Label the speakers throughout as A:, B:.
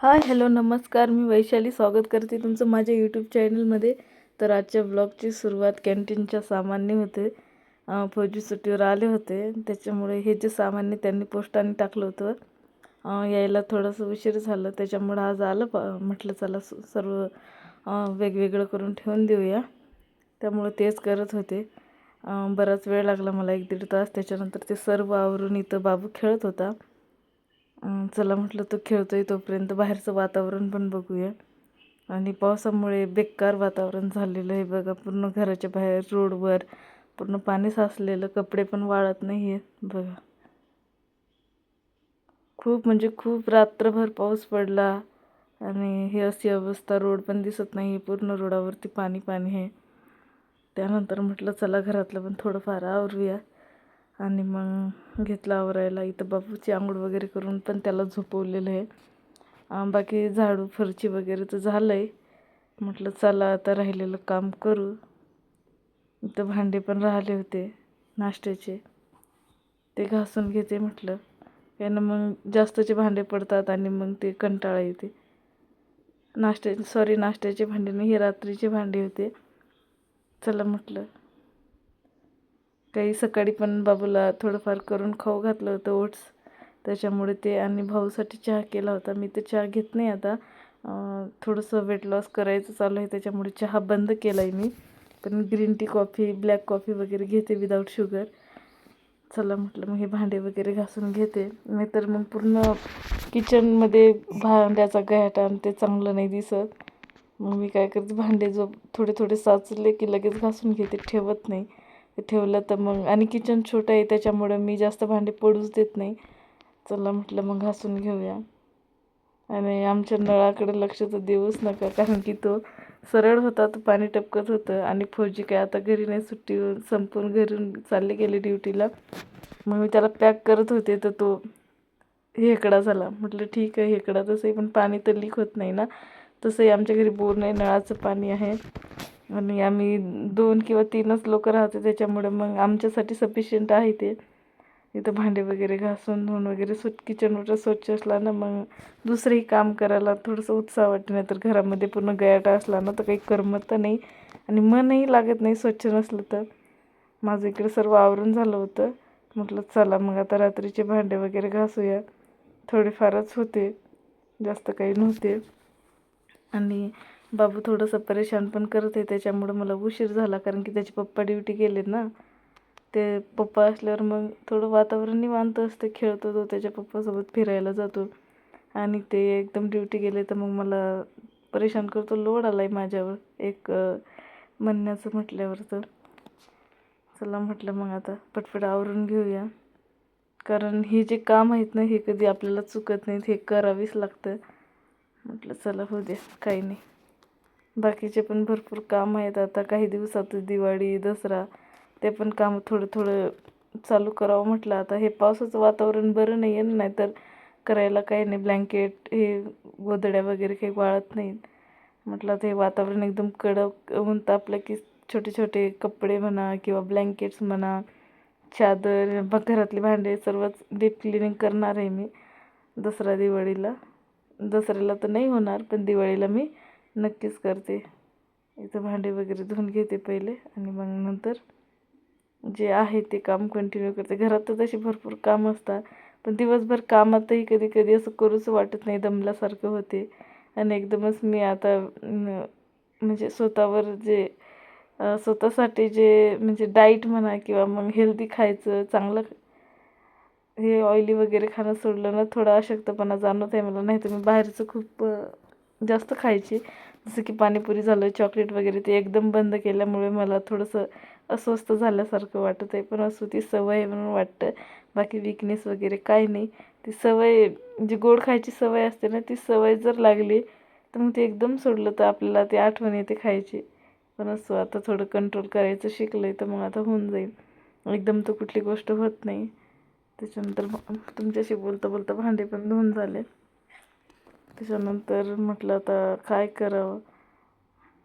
A: Hi hello नमस्कार. मी वैशाली स्वागत करते तुमचं माझ्या यूट्यूब चॅनलमध्ये तर आजच्या ब्लॉगची सुरुवात कॅन्टीनच्या सामान्य होते. फौजी सुट्टीवर आले होते. त्याच्यामुळे हे जे सामान्य त्यांनी पोस्टाने टाकलं होतं यायला थोडंसं उशीर झालं. त्याच्यामुळं आज आलं प म्हटलं चला स- सर्व वेगवेगळं करून ठेवून देऊया. त्यामुळे तेच करत होते. बराच वेळ लागला मला एक दीड तास. त्याच्यानंतर ते सर्व आवरून इथं बाबू खेळत होता. चला म्हटलं तो आहे तोपर्यंत बाहेरचं वातावरण पण बघूया. आणि पावसामुळे बेकार वातावरण झालेलं आहे बघा. पूर्ण घराच्या बाहेर रोडवर पूर्ण पाणी साचलेलं कपडे पण वाळत नाही आहेत बघा. खूप म्हणजे खूप रात्रभर पाऊस पडला आणि हे अशी अवस्था रोड पण दिसत नाही पूर्ण रोडावरती पाणी पाणी आहे. त्यानंतर म्हटलं चला घरातलं पण थोडंफार आवरूया. आणि मग घेतला आवरायला. इथं बापूची आंघोळ वगैरे करून पण त्याला झोपवलेलं आहे. बाकी झाडू फरची वगैरे तर झालं आहे म्हटलं चला आता राहिलेलं काम करू. इथं भांडे पण राहिले होते नाश्त्याचे. ते घासून घेते म्हटलं. यानं मग जास्तचे भांडे पडतात आणि मग ते कंटाळा येते. नाश्त्या सॉरी नाश्त्याचे भांडे नाही हे रात्रीचे भांडे होते. चला म्हटलं. काही सकाळी पण बाबूला थोडंफार करून खाऊ घातलं होतं ओट्स. त्याच्यामुळे ते आणि भाऊसाठी चहा केला होता. मी तर चहा घेत नाही आता. थोडंसं वेट लॉस करायचं चालू आहे त्याच्यामुळे चहा बंद केला आहे मी. पण green tea coffee black coffee वगैरे घेते विदाऊट शुगर चला म्हटलं मग हे भांडे वगैरे घासून घेते. नाहीतर मग पूर्ण किचनमध्ये भांड्याचा गॅट आणि ते चांगलं नाही दिसत. मग मी काय करते भांडे जो थोडे थोडे साचले की लगेच घासून घेते ठेवत नाही. ठेवलं तर मग. आणि किचन छोटं आहे त्याच्यामुळं मी जास्त भांडे पडूच देत नाही. चला म्हटलं मग घासून घेऊया. आणि आमच्या नळाकडे लक्ष तर देऊच नका कारण की तो सरळ होता तो पाणी टपकत होतं. आणि फौजी काय आता घरी नाही सुट्टी संपून घरून चालले गेले ड्युटीला. मग मी त्याला पॅक करत होते तर तो हेकडा झाला. म्हटलं ठीक आहे हेकडा. तसंही पण पाणी तर लीक होत नाही ना. तसंही आमच्या घरी बोर नाही नळाचं पाणी आहे. आणि आम्ही दोन किंवा तीनच लोक राहतो त्याच्यामुळे मग आमच्यासाठी सफिशियंट आहे ते. इथं भांडे वगैरे घासून धुवून वगैरे स्वच्छ किचन वगैरे स्वच्छ असला ना मग दुसरंही काम करायला थोडंसं उत्साह वाटतं नाही तर घरामध्ये पूर्ण गयाटा असला ना तर काही करमत तर नाही. आणि मनही लागत नाही स्वच्छ नसलं तर. माझं इकडे सर्व आवरून झालं होतं. म्हटलं चला मग आता रात्रीचे भांडे वगैरे घासूया. थोडेफारच होते. जास्त काही नव्हते. आणि बाबू थोडंसं परेशान पण करत आहे त्याच्यामुळं मला उशीर झाला कारण की त्याचे पप्पा ड्युटी गेले ना. ते पप्पा असल्यावर मग थोडं वातावरण निवांत असते खेळतो तो त्याच्या पप्पासोबत फिरायला जातो. आणि ते एकदम ड्युटी गेले तर मग मला परेशान करतो लोड आला आहे माझ्यावर एक म्हणण्याचं म्हटल्यावर तर. चला म्हटलं मग आता पटपट आवरून घेऊया. कारण हे जे काम आहेत ना हे कधी आपल्याला चुकत नाहीत हे करावीच लागतं. म्हटलं चला होऊ द्या काही नाही. बाकीचे पण भरपूर काम आहेत. आता काही दिवसातच दिवाळी दसरा ते पण काम थोडं थोडं चालू करावं म्हटलं. आता हे पावसाचं वातावरण बरं नाही आहे नाही तर करायला काही नाही. ब्लँकेट हे गोधड्या वगैरे काही वाळत नाहीत. म्हटलं आता हे वातावरण एकदम कडक ऊन तापलं की छोटे छोटे कपडे म्हणा किंवा ब्लँकेट्स म्हणा चादर घरातली घरातले भांडे सर्वच डीप क्लिनिंग करणार आहे मी दसरा दिवाळीला. दसऱ्याला तर नाही होणार पण दिवाळीला मी नक्कीच करते. इथं भांडे वगैरे धुवून घेते पहिले आणि मग नंतर जे आहे ते काम कंटिन्यू करते. घरात तर तशी भरपूर काम असतात पण दिवसभर कामातही कधी कधी असं करूच वाटत नाही दमल्यासारखं होते. आणि एकदमच मी आता म्हणजे स्वतःवर जे स्वतःसाठी जे म्हणजे डाईट म्हणा किंवा मग हेल्दी खायचं चांगलं हे ऑइली वगैरे खाणं सोडलं ना थोडा अशक्तपणा जाणवत आहे मला. नाही तर मी बाहेरचं खूप जास्त खायची. जसं की पाणीपुरी झालं चॉकलेट वगैरे ते एकदम बंद केल्यामुळे मला थोडंसं अस्वस्थ झाल्यासारखं वाटत आहे. पण असो ती सवय म्हणून वाटतं. बाकी विकनेस वगैरे काही नाही. ती सवय जी गोड खायची सवय असते ना ती सवय जर लागली तर मग ते एकदम सोडलं तर आपल्याला ती आठवण येते खायची. पण असो आता थोडं कंट्रोल करायचं शिकलं आहे तर मग आता होऊन जाईल. एकदम तर कुठली गोष्ट होत नाही. त्याच्यानंतर मग तुमच्याशी बोलता बोलता भांडे पण धुवून झाले. त्याच्यानंतर म्हटलं आता काय करावं?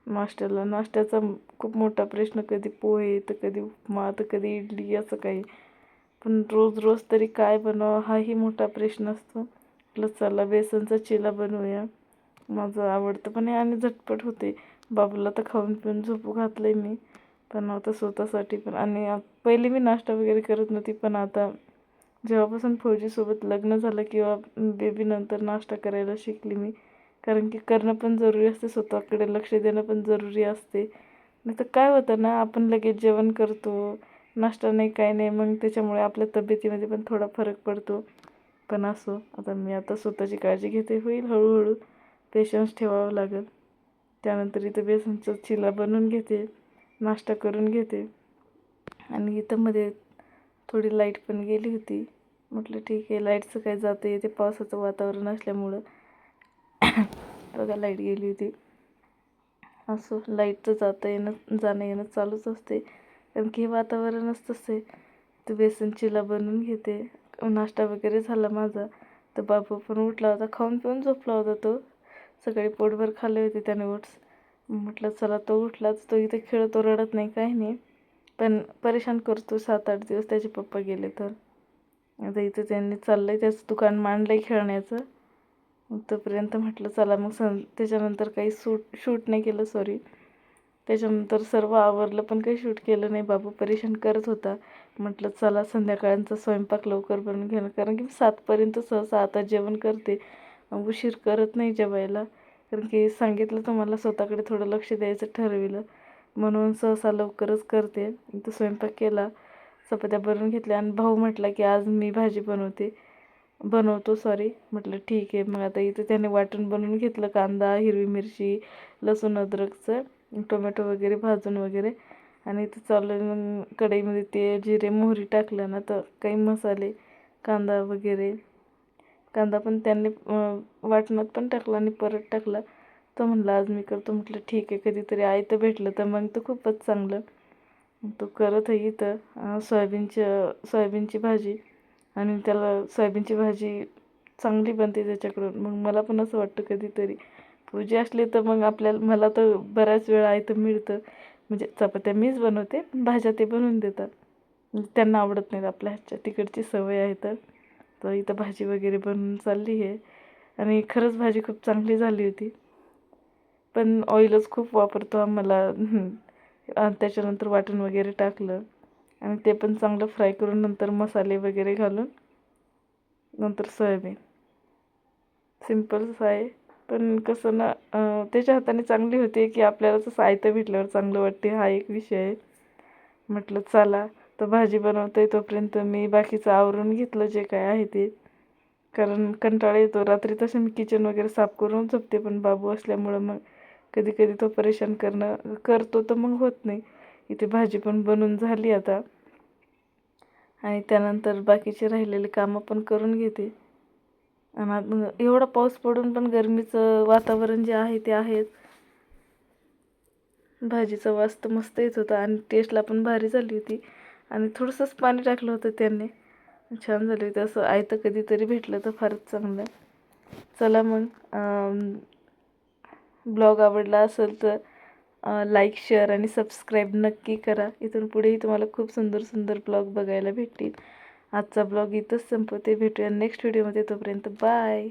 A: नाश्त्याला नाश्त्याचा खूप मोठा प्रश्न कधी पोहे तर कधी उपमा तर कधी इडली असं काही. पण रोज रोज तरी काय बनवावं हाही मोठा प्रश्न असतो. म्हटलं चला बेसनचा चिला बनवूया. माझं आवडतं पण आहे आणि झटपट होते. बाबूला तर खाऊन पिऊन झोपू घातलं आहे मी. पण आता स्वतःसाठी पण आणि पहिले मी नाश्ता वगैरे करत नव्हती पण आता जेव्हापासून फौजीसोबत लग्न झालं किंवा बेबीनंतर नाश्ता करायला शिकली मी. कारण की करणं पण जरुरी असते स्वतःकडे लक्ष देणं पण जरुरी असते. नाही तर काय होतं ना आपण लगेच जेवण करतो नाश्ता नाही काय नाही मग त्याच्यामुळे आपल्या तब्येतीमध्ये पण थोडा फरक पडतो. पण असो आता मी आता स्वतःची काळजी घेते होईल हळूहळू. पेशन्स ठेवावं लागेल. त्यानंतर इथं बेसनचा चिला बनवून घेते नाश्ता करून घेते. आणि इथं मध्ये थोडी लाइट पण गेली होती. म्हटलं ठीक आहे लाईटचं काय जातं येते पावसाचं वातावरण असल्यामुळं बघा लाइट गेली होती. असो लाईटचं जातं येणं जाणं येणं चालूच असते. कारण की हे वातावरणच तसं आहे. तर बेसन चिला बनवून घेते. नाश्ता वगैरे झाला माझा. तर बाबू पण उठला होता खाऊन पिऊन झोपला होता तो. सकाळी पोटभर खाल्ले होते त्याने ओट्स. म्हटलं चला तो उठलाच तो इथे खेळतो रडत नाही काही नाही. पण परेशान करतो सात आठ दिवस त्याचे पप्पा गेले तर. आता इथं त्यांनी चाललं आहे त्याचं दुकान मांडलं आहे खेळण्याचं. तोपर्यंत म्हटलं चला मग सं त्याच्यानंतर काही सूट शूट नाही केलं सॉरी त्याच्यानंतर सर्व आवरलं पण काही शूट केलं नाही. बाबू परेशान करत होता. म्हटलं चला संध्याकाळचा स्वयंपाक लवकर बनवून घेणं. कारण की मी सातपर्यंत सहसा आता जेवण करते. उशीर करत नाही जेवायला. कारण की सांगितलं तर मला स्वतःकडे थोडं लक्ष द्यायचं ठरविलं. म्हणून सहसा लवकरच करते. तर स्वयंपाक केला चपात्या बनवून घेतल्या आणि भाऊ म्हटला की आज मी भाजी बनवते. बनवतो सॉरी म्हटलं ठीक आहे. मग आता इथं त्याने वाटण बनवून घेतलं कांदा हिरवी मिरची लसूण अद्रकचं टोमॅटो वगैरे भाजून वगैरे. आणि इथं चालू मग कढईमध्ये ते जिरे मोहरी टाकलं ना तर काही मसाले कांदा वगैरे. कांदा पण त्यांनी वाटणात पण टाकला आणि परत टाकला. तो म्हणला आज मी करतो. म्हटलं ठीक आहे कधीतरी आयतं भेटलं तर मग तर खूपच चांगलं. तो करत आहे इथं सोयाबीनच्या सोयाबीनची भाजी आणि त्याला सोयाबीनची भाजी चांगली बनते त्याच्याकडून. मग मला पण असं वाटतं कधीतरी. पूजा असली तर मग आपल्याला मला तर बऱ्याच वेळा आयतं मिळतं. म्हणजे चपात्या मीच बनवते भाज्या ते बनवून देतात. त्यांना आवडत नाहीत आपल्या ह्याच्या. तिकडची सवय आहे तर. तर इथं भाजी वगैरे बनवून चालली आहे. आणि खरंच भाजी खूप चांगली झाली होती. पण ऑइलच खूप वापरतो आम्हाला. त्याच्यानंतर वाटण वगैरे टाकलं. आणि ते पण चांगलं फ्राय करून नंतर मसाले वगैरे घालून नंतर सोयाबीन. सिम्पलच आहे पण कसं ना त्याच्या हाताने चांगली होते की आपल्याला तसं आयतं भेटल्यावर चांगलं वाटते. हा एक विषय आहे. म्हटलं चला तर भाजी बनवते तोपर्यंत मी बाकीचं आवरून घेतलं जे काय आहे ते. कारण कंटाळा येतो. रात्री तसं मी किचन वगैरे साफ करून झोपते पण बाबू असल्यामुळं मग कधी कधी तो परेशान करणं करतो तर मग होत नाही. इथे भाजी पण बनून झाली आता. आणि त्यानंतर बाकीचे राहिलेले कामं पण करून घेते. आणि एवढा पाऊस पडून पण गरमीचं वातावरण जे आहे ते आहेच. भाजीचा वास तर मस्त येत होता आणि टेस्टला पण भारी झाली होती. आणि थोडंसंच पाणी टाकलं होतं त्यांनी. छान झाली होती. असं आयतं कधीतरी भेटलं तर फारच चांगलं. चला मग ब्लॉग आवडला असेल तर लाईक शेअर आणि सबस्क्राईब नक्की करा. इथून पुढेही तुम्हाला खूप सुंदर सुंदर ब्लॉग बघायला भेटतील. आजचा ब्लॉग इथंच संपवते. भेटूया नेक्स्ट व्हिडिओमध्ये तोपर्यंत बाय